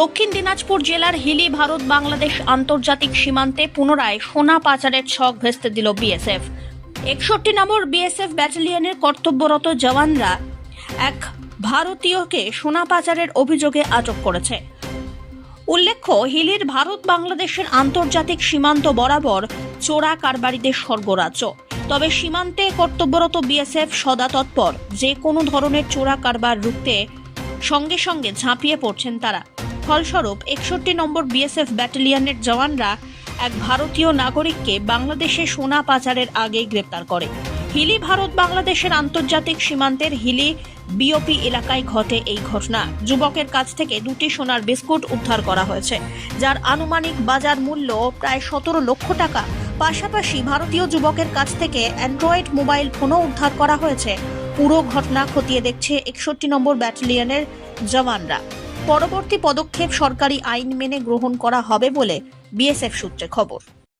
দক্ষিণ দিনাজপুর জেলার হিলি ভারত বাংলাদেশ আন্তর্জাতিক সীমান্তে পুনরায় সোনা পাচারের ছক ভেস্তে দিল বিএসএফ। একষট্টি নম্বর বিএসএফ ব্যাটালিয়নের কর্তব্যরত জওয়ানরা এক ভারতীয়কে সোনা পাচারের অভিযোগে আটক করেছে। উল্লেখ্য, হিলির ভারত বাংলাদেশের আন্তর্জাতিক সীমান্ত বরাবর চোরা কারবারিদের স্বর্গরাজ্য। তবে সীমান্তে কর্তব্যরত বিএসএফ সদা তৎপর, যে কোনো ধরনের চোরা কারবার রুখতে সঙ্গে সঙ্গে ঝাঁপিয়ে পড়ছেন তারা। ফলস্বরূপ একষট্টি নম্বর বিএসএফ ব্যাটালিয়নের জওয়ানরা এক ভারতীয় নাগরিককে বাংলাদেশে সোনা পাচারের আগে গ্রেপ্তার করে। হিলি ভারত বাংলাদেশের আন্তর্জাতিক সীমান্তের হিলি বিওপি এলাকায় ঘটে এই ঘটনা। যুবকের কাছ থেকে দুটি সোনার বিস্কুট উদ্ধার করা হয়েছে, যার আনুমানিক বাজার মূল্য প্রায় সতেরো লক্ষ টাকা। পাশাপাশি ভারতীয় যুবকের কাছ থেকে অ্যান্ড্রয়েড মোবাইল ফোনও উদ্ধার করা হয়েছে। পুরো ঘটনা খতিয়ে দেখছে একষট্টি নম্বর ব্যাটালিয়নের জওয়ানরা। পরবর্তী পদক্ষেপ সরকারি আইন মেনে গ্রহণ করা হবে বলে বিএসএফ সূত্রে খবর।